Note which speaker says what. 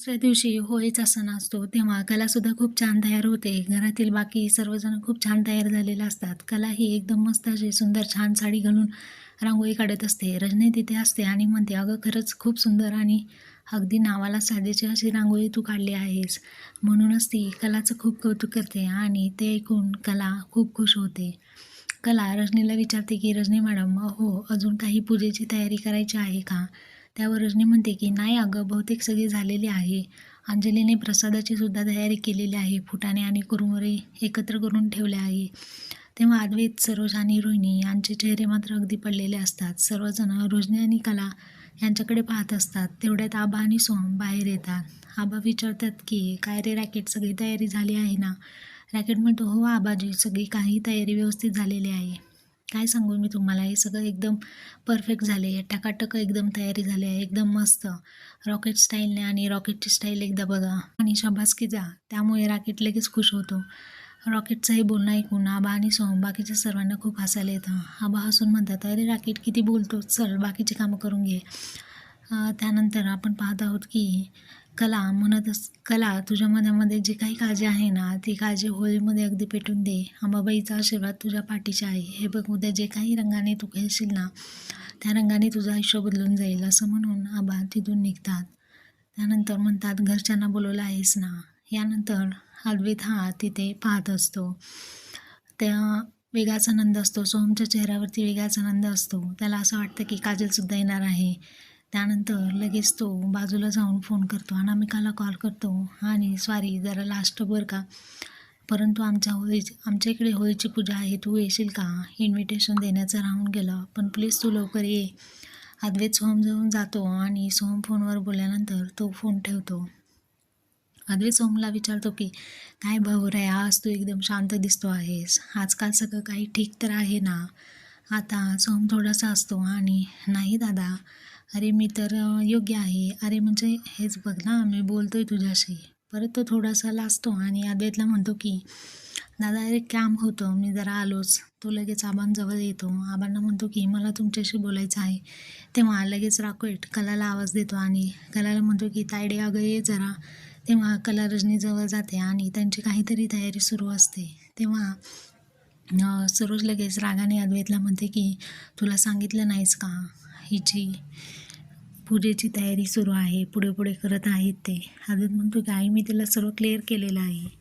Speaker 1: दुसऱ्या दिवशी होळीचा सण असतो तेव्हा कलासुद्धा खूप छान तयार होते. घरातील बाकी सर्वजण खूप छान तयार झालेले असतात. कला ही एकदम मस्त अशी सुंदर छान साडी घालून रांगोळी काढत असते. रजनी तिथे असते आणि म्हणते अगं खरंच खूप सुंदर आणि अगदी नावाला साजेची अशी रांगोळी तू काढली आहेस म्हणूनच ती कलाचं खूप कौतुक करते आणि ते ऐकून कला खूप खुश होते. कला रजनीला विचारते की रजनी मॅडम हो अजून काही पूजेची तयारी करायची आहे का? त्यावर रजनी म्हणते की नाही अगं बहुतेक सगळी झालेली आहे. अंजलीने प्रसादाची सुद्धा तयारी केलेली आहे. फुटाणे आणि कुरमुरे एकत्र करून ठेवले आहे. तेव्हा अद्वैत सरोज आणि रोहिणी यांचे चेहरे मात्र अगदी पडलेले असतात. सर्वजण रोजनी आणि कला यांच्याकडे पाहत असतात. तेवढ्यात आबा आणि सोहम बाहेर येतात. आबा विचारतात की काय रे रॅकेट सगळी तयारी झाली आहे ना? रॅकेट म्हणतो हो आबाजी सगळी काही तयारी व्यवस्थित झालेली आहे. काय सांगू मी तुम्हाला? हे सगळं एकदम परफेक्ट झाले. टकाटक एकदम तयारी झाली आहे. एकदम मस्त. रॉकेट स्टाईलने आणि रॉकेटची स्टाईल एकदा बघा. आणि शाबासकी जा. त्यामुळे रॉकेट लगेच खुश होतो. रॉकेटचं हे बोलणं ऐकून आबा आणि सोहम बाकीच्या सर्वांना खूप हसायला येतं. आबा हसून म्हणतात अरे रॉकेट किती बोलतो चल बाकीची कामं करून घे. त्यानंतर आपण पाहत आहोत की कला म्हणत अस कला तुझ्या मनामध्ये जी काही काळजी आहे ना ती काळजी होळीमध्ये अगदी पेटून दे. अंबाबाईचा आशीर्वाद तुझ्या पाठीचा आहे. हे बघ उद्या जे काही रंगाने तू खेळशील ना त्या रंगाने तुझं आयुष्य बदलून जाईल असं म्हणून आबा तिथून निघतात. त्यानंतर म्हणतात घरच्यांना बोलवलं आहेस ना? यानंतर अद्वैत हा तिथे पाहत असतो. त्या वेगळाच आनंद असतो सोहमच्या चेहऱ्यावरती वेगळाच आनंद असतो. त्याला असं वाटतं की काजलसुद्धा येणार आहे. त्यानंतर लगेच तो बाजूला जाऊन फोन करतो अनामिकाला कॉल करतो. आणि सॉरी जरा लास्ट बरं का? परंतु आमच्या होळीची आमच्या इकडे होळीची पूजा आहे तू येशील का? इन्व्हिटेशन देण्याचं राहून गेलं. पण प्लीज तू लवकर ये. अद्वैत सोहम जाऊन जातो आणि सोहम फोनवर बोलल्यानंतर तो फोन ठेवतो. अद्वैत सोहमला विचारतो की काय भाऊ रे आज तू एकदम शांत दिसतो आहेस. आजकाल सगळं काही ठीक तर आहे ना? आता सोहम थोडासा असतो आणि नाही दादा. अरे मी तर योग्य आहे. अरे म्हणजे हेच बघ ना मी बोलतो आहे तुझ्याशी. परत तो थोडासा लाजतो आणि अद्वैतला म्हणतो की दादा अरे काम होतं. मी जरा आलोच. तो लगेच आबांजवळ येतो. आबांना म्हणतो की मला तुमच्याशी बोलायचं आहे. तेव्हा लगेच राकेट कलाला आवाज देतो आणि कलाला म्हणतो की तायडे अगं ये जरा. तेव्हा कला रजनीजवळ जाते आणि त्यांची काहीतरी तयारी सुरू असते. तेव्हा सरोज लगेच रागाने अद्वैतला म्हणते की तुला सांगितलं नाहीस का? हिची पूजेची तयारी सुरू आहे पुढे पुढे करत आहेत ते. अजून म्हणतो की आई मी तिला सर्व क्लिअर केलेलं आहे.